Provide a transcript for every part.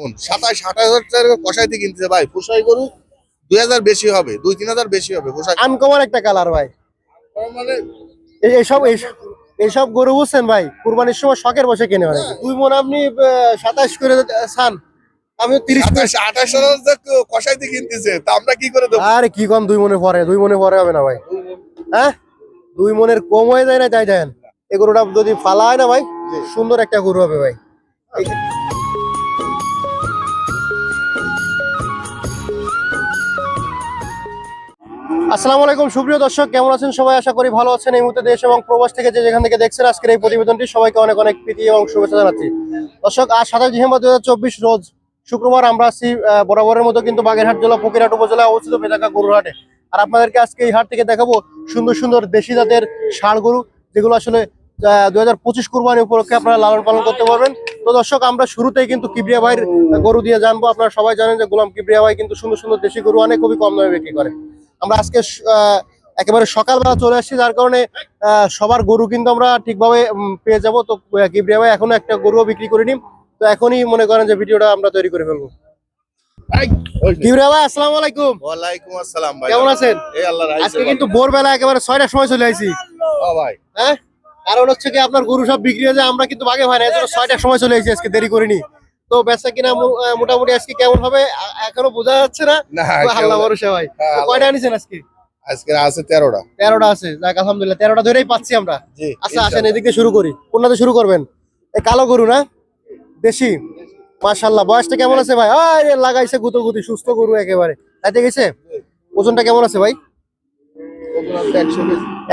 কোন? সাতাশ আঠাশ হাজার টাকা কষাইতে কিনতেছে ভাই পোষাই গরু দুই হাজার বেশি হবে দুই তিন হাজার বেশি হবে পোষাই আনকমন একটা কালার ভাই। মানে এইসব এইসব- গরু বুঝছেন ভাই? কুরবানির সময় শখের বসে কিনে অনেকে। দুই মন আপনি সাতাশ করে চান আমি তিরিশ আঠাশ হাজার কষাইতে কিনতেছে তা আমরা কি করে দেবো? আরে কি কম দুই মনে পরে দুই মনে পরে হবে না ভাই। হ্যাঁ? দুই মনের কম হয়ে যায় না তাই দেন। এই গরুটা যদি ফালা হয় না ভাই সুন্দর একটা গরু হবে ভাই। আসসালামু আলাইকুম, সুপ্রিয় দর্শক, কেমন আছেন সবাই? আশা করি ভালো আছেন। এই মুহূর্তে দেশ এবং প্রবাস থেকে যে যেখান থেকে দেখছেন আজকের এই প্রতিবেদনটি, সবাইকে অনেক অনেক প্রীতি এবং শুভেচ্ছা জানাচ্ছি। দর্শক, আজ সাতাশ ডিসেম্বর দুই হাজার চব্বিশ রোজ শুক্রবার আমরা আসছি বরাবরের মতো কিন্তু বাগেরহাট জেলা, ফকিরহাট উপজেলায় অবস্থিত বেদাকা গরুহাটে আর আপনাদেরকে আজকে এই হাট থেকে দেখাবো সুন্দর সুন্দর দেশি জাতের ষাড় গরু, যেগুলো আসলে দুই হাজার পঁচিশ কুরবানি উপলক্ষে আপনারা লালন পালন করতে পারবেন। তো দর্শক, আমরা শুরুতেই কিন্তু কিবরিয়া ভাইয়ের গরু দিয়ে জানব। আপনারা সবাই জানেন যে গোলাম কিবরিয়া ভাই কিন্তু সুন্দর সুন্দর দেশি গরু অনেক খুবই কম দামে বিক্রি করে। আমরা আজকে একেবারে সকালবেলা চলে আসছি যার কারণে সবার গরু কিন্তু আমরা ঠিকভাবে পেয়ে যাব। তো কিবরিয়া ভাই এখনও একটা গরুও বিক্রি করে করিনি। তো এখনই মনে করেন যে ভিডিওটা আমরা তৈরি করে ফেলব। কিবরিয়া ভাই আসসালামু আলাইকুম। ওয়ালাইকুম আসসালাম ভাই কেমন আছেন? এই আজকে কিন্তু ভোরবেলা একেবারে সময় চলে আসি ও ভাই। হ্যাঁ? কারণ হচ্ছে কি আপনার গরু সব বিক্রি হয়ে যায় আমরা কিন্তু বাগে হয় না এই জন্য ছয়টার সময় চলে এসেছি আজকে দেরি করিনি। তো বেচা কিনা মোটামুটি আজকে কেমন হবে? এখনও বোঝা যাচ্ছে না। আল্লাহ ভরসা ভাই। হ্যাঁ, কয়টা আনিছেন আজকে? আজকে আছে তেরোটা। তেরোটা আছে। যাক আলহামদুলিল্লাহ তেরোটা ধরেই পাচ্ছি আমরা। জি আচ্ছা আসেন এদিক দিয়ে শুরু করি। কোনটাতে শুরু করবেন? এই কালো গরু না? দেশি? মাশাল্লাহ বয়সটা কেমন আছে ভাই? আরে লাগাইছে গুতো গুতি সুস্থ গরু একেবারে। তাইতে গেছে? ওজনটা কেমন আছে ভাই?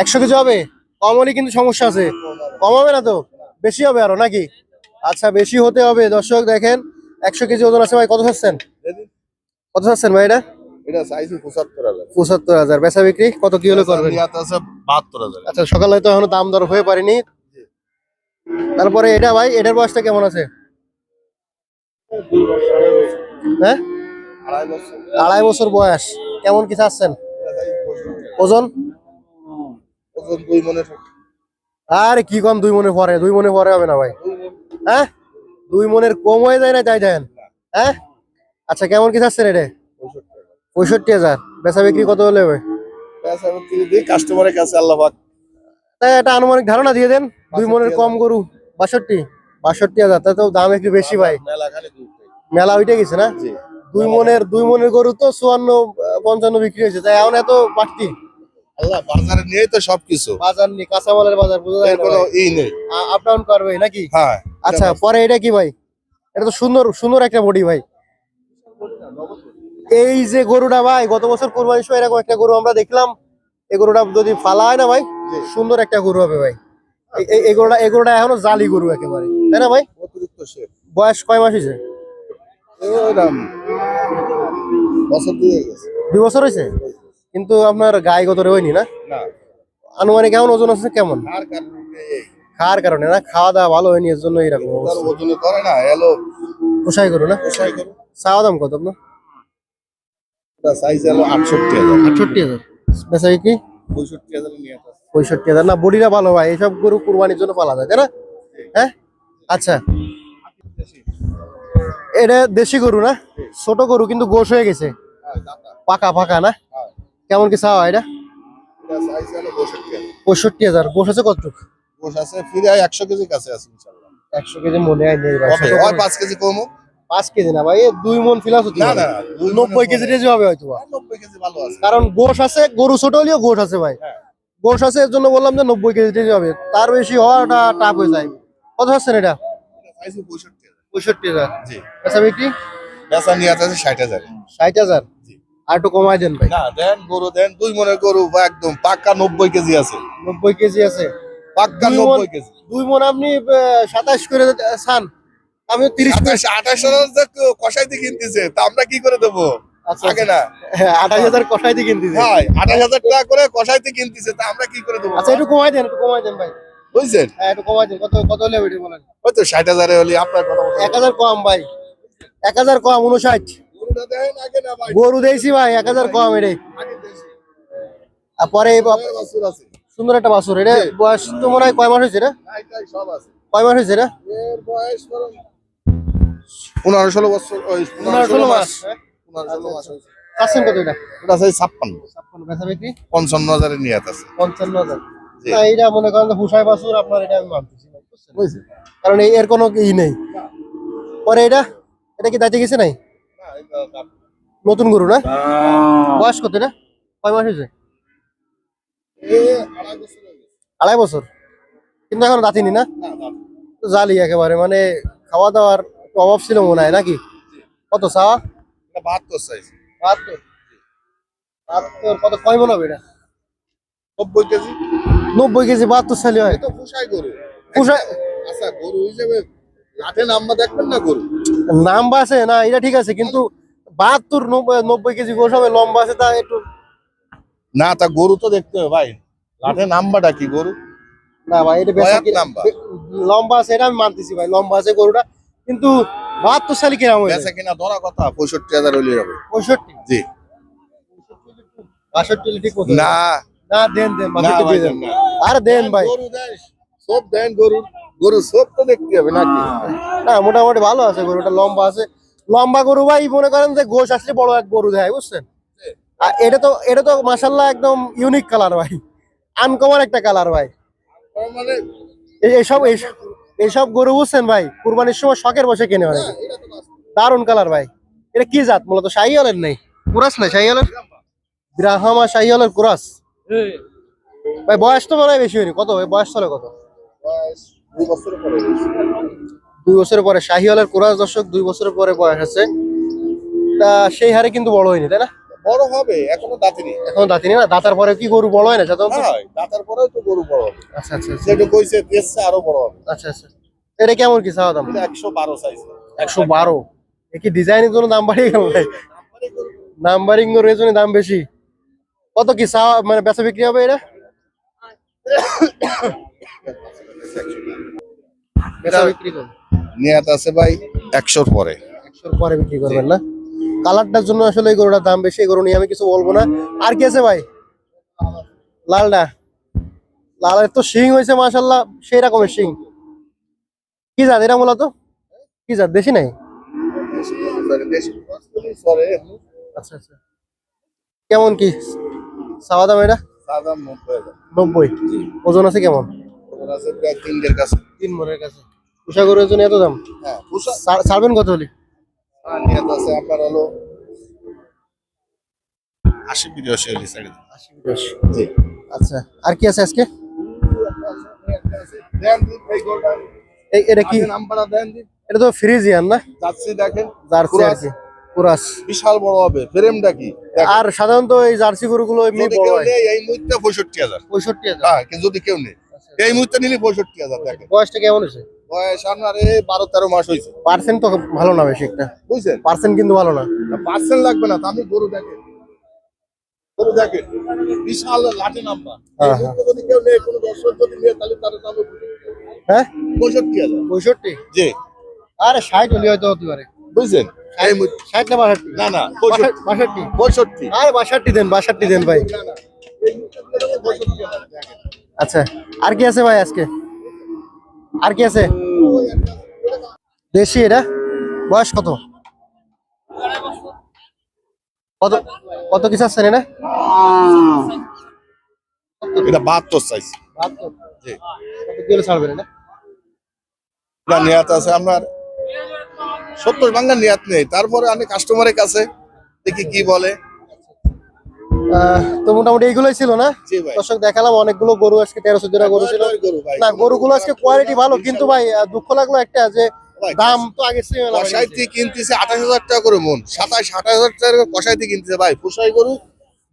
একশো কেজি হবে? কম হলে কিন্তু সমস্যা আছে। কম হবে না তো? বেশি হবে আরও নাকি? আচ্ছা বেশি হতে হবে। দর্শক দেখেন একশো কেজি ওজন আছে ভাই কত চাচ্ছেন? কত চাচ্ছেন ভাই এটা? পঁচাত্তর হাজার। পঁচাত্তর বেচা বিক্রি কত কি হলে করবেন? আচ্ছা সকালে তো এখনও দাম দর হয়ে পারেনি। তারপরে এটা ভাই এটার বয়সটা কেমন আছে? হ্যাঁ? আড়াই বছর। বয়স। কেমন কি চাচ্ছেন? ওজন? আরে কি কম দুই মনে পরে দুই মনে পরে হবে না ভাই। হ্যাঁ? দুই মনের কম হয়ে যায় না তাই দেন? হ্যাঁ? আচ্ছা কেমন কি চাচ্ছেন রেটে? পঁয়ষট্টি হাজার। বেচা বিক্রি কত হলে হবে? কাস্টমারের কাছে আল্লাহ তাই একটা আনুমানিক ধারণা দিয়ে দেন দুই মনের কম গরু বাষট্টি? বাষট্টি হাজার তা তো দাম একটু বেশি ভাই। মেলা উঠে গেছে না? দুই মনের দুই মনের গরু তো চুয়ান্ন পঞ্চান্ন বিক্রি হয়েছে তাই এখন এত বাড়তি? আল্লাহ বাজারে নিয়ে তো সবকিছু। বাজার নেই কাঁচামালের বাজার বোঝা যায় কোনো ই নেই। আপ ডাউন করবে নাকি? হ্যাঁ। আচ্ছা পরে এটা কি ভাই? এটা তো সুন্দর সুন্দর একটা বডি ভাই। এই যে গরুটা ভাই গত বছর কোরবানির সময় এরকম একটা গরু আমরা দেখলাম। এই গরুটা যদি ফালা হয় না ভাই সুন্দর একটা গরু হবে ভাই। এই- গরুটা এই গরুটা এখনও জালি গরু একেবারে। তাই না ভাই? অতিরিক্ত বয়স কয় মাস হয়েছে? দুই বছর হয়েছে? কিন্তু আপনার গায়ে গত হয়নি না? আনুমানিক কেমন ওজন আছে কেমন? খাওয়ার কারণে না খাওয়া দাওয়া ভালো হয়নি এর জন্য এরকম। ওজনে করে না এলো। পোষাই করো না? পোষাই করো চাওয়া দাম কত আপনার? তার সাইজ এলো আটষট্টি হাজার। আটষট্টি হাজার। বেচা বিক্রি? পঁয়ষট্টি হাজার নিয়ে পঁয়ষট্টি হাজার। না বডিটা ভালো ভাই এইসব গরু কুরবানির জন্য পালা যায় তাই না? হ্যাঁ? আচ্ছা। এটা দেশি গরু না? ছোট গরু কিন্তু গোশ হয়ে গেছে। হ্যাঁ পাকা পাকা না? হ্যাঁ। কেমন কি চাওয়া এটা? পঁয়ষট্টি হাজার। পঁয়ষট্টি হাজার। গোশ আছে কতটুকু? গোস আছে ফিরে একশো কেজি কাছে আছে ইনশাল্লাহ একশো কেজি মনে হয় নেই হয় পাঁচ কেজি কমও পাঁচ কেজি না ভাই দুই মন ফিলাস হচ্ছে না না নব্বই কেজি। হবে হয়তো হ্যাঁ, নব্বই কেজি ভালো আছে। কারণ গোশ আছে গরু ছোট হলেও গোশ আছে ভাই। হ্যাঁ। গোশ আছে এর জন্য বললাম যে নব্বই কেজি টেজি হবে। তার বেশি হওয়াটা টাফ হয়ে যায়। কত হচ্ছেন এটা? পঁয়ষট্টি হাজার। জি। আচ্ছা বিক্রি? বেচা নিয়ে আছে ষাট হাজার। ষাট হাজার? জি। আর একটু কমাই দেন ভাই। না দেন গরু দেন দুই মনের গরু একদম পাক্কা নব্বই কেজি আছে। নব্বই কেজি আছে। পাক্কা দুই নব্বই কেজি। দুই মন আপনি সাতাশ করে চান আমি তিরিশ আঠাশ আঠাশ হাজার কষাইতে কিনতেছে তা আমরা কি করে দেবো? আচ্ছা আগে না। আঠাশ হাজার কষাই দিয়ে কিনতে ভাই আঠাশ হাজার টাকা করে কষাইতে কিনতেছে তা আমরা কি করে দেবো? আচ্ছা একটু কমাই দেন একটু কমাই দেন ভাই। বুঝছেন? হ্যাঁ একটু কমাই দেন। কত কত হলে ওইটা বলেন? ওই তো ষাট হাজারে হলে আপনার কথা এক হাজার কম ভাই। এক হাজার কম উনষাট। গরুটা দেন না ভাই। গরু দিয়েছি ভাই এক হাজার কম এটাই। আর পরে আছে। সুন্দর একটা বাসুর এটা বয়স তো মনে হয় কয় মাস হয়েছে রে তাই তাই সব আছে। কয় মাস হয়েছে রে পনেরো ষোলো বছর পনেরো ষোলো মাস। হ্যাঁ? পনেরো ষোলো মাস হয়েছে। চাচ্ছেন কত এটা? ওটা আছে ছাপ্পান্ন। ছাপ্পান্ন বেচা বিক্রি? পঞ্চান্ন হাজারের নিয়াত আছে। পঞ্চান্ন হাজার। না এইটা মনে করেন হুসাই আপনার এটা আমি মানতেছি বুঝছেন? কারণ এই- এর কোনো ই নেই। পরে এটা? এটা কি দাঁতে গেছে নাই? নতুন গরু না? বয়স কত এটা? কয় মাস হয়েছে? আড়াই বছর কিন্তু এখন দাঁতিনি না? জালি একেবারে মানে খাওয়া দাওয়ার একটু অভাব ছিল মনে হয় নাকি? কত চাওয়া? বাহাত্তর সাইজ বাহাত্তর? বাহাত্তর কত কয় মনে হবে এটা? নব্বই কেজি। নব্বই কেজি বাহাত্তর সালি হয়। তো পুষাই গরু। পুষায়- আচ্ছা গরু হিসেবে লাঠে নাম্বার দেখবেন না গরু? নাম্বা আছে না এটা ঠিক আছে কিন্তু বাহাত্তর নব্বই নব্বই কেজি গোস হবে লম্বা আছে তা একটু না তা গরু তো দেখতে হবে ভাই। লাঠে নাম্বারটা কি গরু? না ভাই এটা বেশি নাম্বার। লম্বা আছে এটা আমি মানতেছি ভাই লম্বা আছে গরুটা। কিন্তু বাহাত্তর সালে কিরাম হয়েছে? কিনা ধরা কথা পঁয়ষট্টি হাজার হলে যাবে পঁয়ষট্টি? জি। বাষট্টি ঠিক না। না দেন দেন বাষট্টি দেন। না। আরে দেন ভাই। গরু দেন সব দেন গরু। গরু সব তো দেখতে হবে নাকি? না মোটামুটি ভালো আছে গরুটা লম্বা আছে। লম্বা গরু ভাই মনে করেন যে গোশ আসলে বড় এক গরু দেয় বুঝছেন? আর এটা তো এটা তো মাসাল্লাহ একদম ইউনিক কালার ভাই। আনকমন একটা কালার ভাই। এইসব এইসব গরু বুঝছেন ভাই? কুরবানির সময় শখের বসে কিনে অনেকে। দারুণ কালার ভাই। এটা কি জাত? মূলত শাহিওয়ালের নেই? কুরাস না শাহিওয়ালের? ব্রাহ্মা শাহিওয়ালের কুরাস। ভাই, বয়স তো মনে হয় বেশি হয়নি। কত? ভাই, বয়স চলে কত? দুই বছরের পরে। বছরের পরে কুরাস দর্শক, দুই বছরের পরে বয়স আছে। তা সেই হারে কিন্তু বড় হয়নি, তাই না? বড় হবে এখনও দাঁতিনি এখন দাঁতিনি না? দাঁতার পরে কি গরু বড় হয় না? সাধারণত হ্যাঁ দাঁতার পরেও তো গরু বড় হবে। আচ্ছা আচ্ছা যেটা কইছে দেশে আরও বড় হবে। আচ্ছা আচ্ছা। এটা কেমন কি চাওয়া দাম? এটা একশো বারো সাইজ একশো বারো? এ কি ডিজাইনের জন্য দাম বাড়িয়ে গেল ভাই নাম্বারিং এর জন্য দাম বেশি। কত কি চাওয়া মানে বেচা বিক্রি হবে এটা? বেচা বিক্রি করুন নিয়াত আছে ভাই একশোর পরে। একশোর পরে বিক্রি করবেন না? কালারটার জন্য আসলে এই গরুটার দাম বেশি এই গরু নিয়ে আমি কিছু বলব না। আর কি আছে ভাই? লালটা লালের তো শিং হয়েছে মাশাল্লাহ সেই রকমের শিং। কি জাত এটা মূলত? কি জাত দেশি নাই? আচ্ছা আচ্ছা। কেমন কি? চাওয়া দাম এটা? সাদা নব্বই। ওজন আছে কেমন? তিন মনের কাছে। পুষা গরুর জন্য এত দাম? হ্যাঁ ছাড়বেন কত হলে? নিয়াত আছে আপনার হলো? আশি বিরাশি হলে ছেড়ে দিন। জি। আচ্ছা আর কি আছে আজকে? দেন দিন ভাই গোলটা এই এটা কি? নাম্বারটা দেন দিন এটা তো ফ্রিজিয়ান না? যাচ্ছি দেখেন। জার্সি আর কুরাস। কি। কুরাস। বিশাল বড় হবে। ফ্রেমটা কি? আর সাধারণত এই জার্সি গরুগুলো এমনি বড় হয়। এই মুহূর্তে পঁয়ষট্টি হাজার। পঁয়ষট্টি হাজার। হ্যাঁ যদি কেউ নেই এই মুহূর্তে নিলে পঁয়ষট্টি হাজার দেখেন। বয়সটা কেমন হয়েছে? বয়স আপনার এই বারো তেরো মাস হয়েছে। পার্সেন্ট তো ভালো না বেশি একটা। বুঝছেন? পার্সেন্ট কিন্তু ভালো না। পার্সেন্ট লাগবে না আপনি গরু দেখেন। গরু দেখেন বিশাল লাঠি নাম্বার। হ্যাঁ, যদি কেউ নেই কোনো দর্শক যদি নেই তাহলে তার দাম হ্যাঁ? পঁয়ষট্টি হাজার। পঁয়ষট্টি? জি। আরে ষাট হলে হয়তো হতে পারে। বুঝছেন? ষাট না বাষট্টি? না না পঁয়ষট্টি। বাষট্টি পঁয়ষট্টি। আরে বাষট্টি দেন দেন ভাই। আচ্ছা আর কি আছে ভাই আজকে? আর কি আছে? দেশি এটা? বয়স কত? কত কত কিছু আছে এটা এটা বাহাত্তর সাইজ নিয়াত আছে আপনার সত্তর বাংলা নিয়াত নেই। তারপরে আমি কাস্টমারের কাছে দেখি কি বলে। তো মোটামুটি এইগুলোই ছিল না? দর্শক দেখালাম অনেকগুলো গরু আজকে তেরোশো জোড়া গরু ছিল। না গরুগুলো আজকে কোয়ালিটি ভালো কিন্তু ভাই দুঃখ লাগল একটা যে দাম তো আগে কষাইতে কিনতেছে আঠাশ হাজার টাকা করে মন। সাতাশ আঠাশ হাজার টাকা করে কষাইতে কিনতেছে ভাই। পোষাই গরু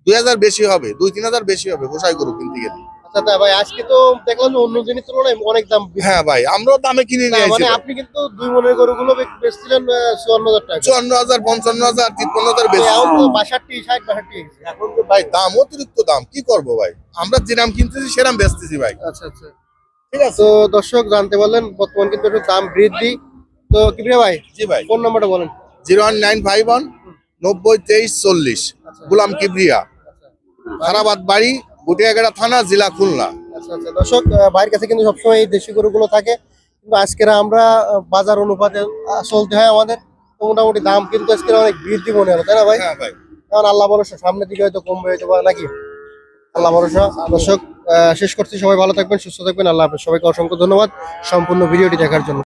দুই হাজার বেশি হবে দুই তিন হাজার বেশি হবে পোষাই গরু কিনতে গেলে। আচ্ছা ভাই আজকে তো দেখলাম অন্য জিনিস তুলনায় অনেক দাম হ্যাঁ ভাই আমরাও দামে কিনে না, নিয়ে মানে আপনি কিন্তু দুই মনের গরুগুলো বেচছিলেন চুয়ান্ন হাজার টাকা। চুয়ান্ন হাজার পঞ্চান্ন হাজার তিপ্পান্ন হাজার বেশি। বাষট্টি ষাট বাষট্টি এখন তো ভাই দাম অতিরিক্ত দাম কি করব ভাই? আমরা যেরাম কিনতেছি সেরাম বেচতেছি ভাই। আচ্ছা আচ্ছা। ঠিক আছে? তো দর্শক জানতে পারলেন বর্তমান কিন্তু একটু দাম বৃদ্ধি। তো কিবরিয়া ভাই জি ভাই। ফোন নাম্বারটা বলেন। Zero one nine five one নব্বই তেইশ চল্লিশ। গুলাম কিবরিয়া। খারাবাদ বাড়ি গুটিয়াগাড়া থানা জেলা খুলনা। আচ্ছা আচ্ছা। দর্শক ভাইয়ের কাছে কিন্তু সবসময় এই দেশি গরুগুলো থাকে। কিন্তু আজকের আমরা বাজার অনুপাতে চলতে হয় আমাদের। মোটামুটি দাম কিন্তু আজকের অনেক বৃদ্ধি মনে হলো তাই না ভাই? হ্যাঁ ভাই। কারণ আল্লাহ ভরসা সামনের দিকে হয়তো কমবে হয়তো বা নাকি? আল্লাহ ভরসা। দর্শক আহ, শেষ করছি। সবাই ভালো থাকবেন সুস্থ থাকবেন। আল্লাহ হাফেজ। সবাইকে অসংখ্য ধন্যবাদ সম্পূর্ণ ভিডিওটি দেখার জন্য।